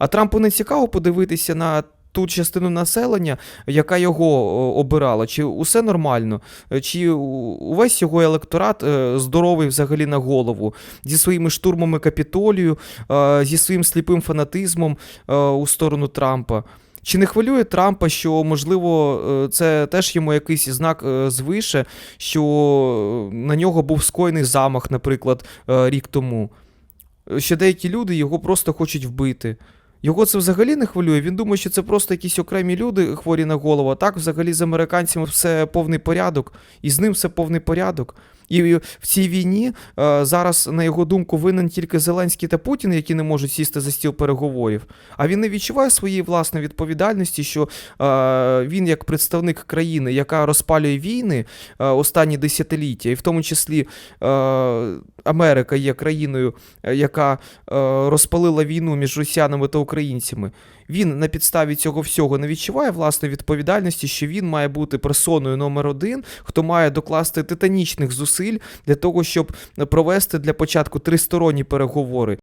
А Трампу не цікаво подивитися на ту частину населення, яка його обирала, чи усе нормально, Е, чи увесь його електорат е, здоровий взагалі на голову, зі своїми штурмами капітолію, е, зі своїм сліпим фанатизмом е, у сторону Трампа. Чи не хвилює Трампа, що можливо е, це теж йому якийсь знак е, звише, що е, на нього був скоєний замах, наприклад, е, рік тому? Е, Що деякі люди його просто хочуть вбити. Його це взагалі не хвилює. Він думає, що це просто якісь окремі люди хворі на голову. А так, взагалі, з американцями все повний порядок, і з ним все повний порядок. І в цій війні е, зараз, на його думку, винен тільки Зеленський та Путін, які не можуть сісти за стіл переговорів. А він не відчуває своєї власної відповідальності, що е, він, як представник країни, яка розпалює війни е, останні десятиліття, і в тому числі Америка є країною, яка розпалила війну між росіянами та українцями. Він на підставі цього всього не відчуває власної відповідальності, що він має бути персоною номер один, хто має докласти титанічних зусиль для того, щоб провести для початку тристоронні переговори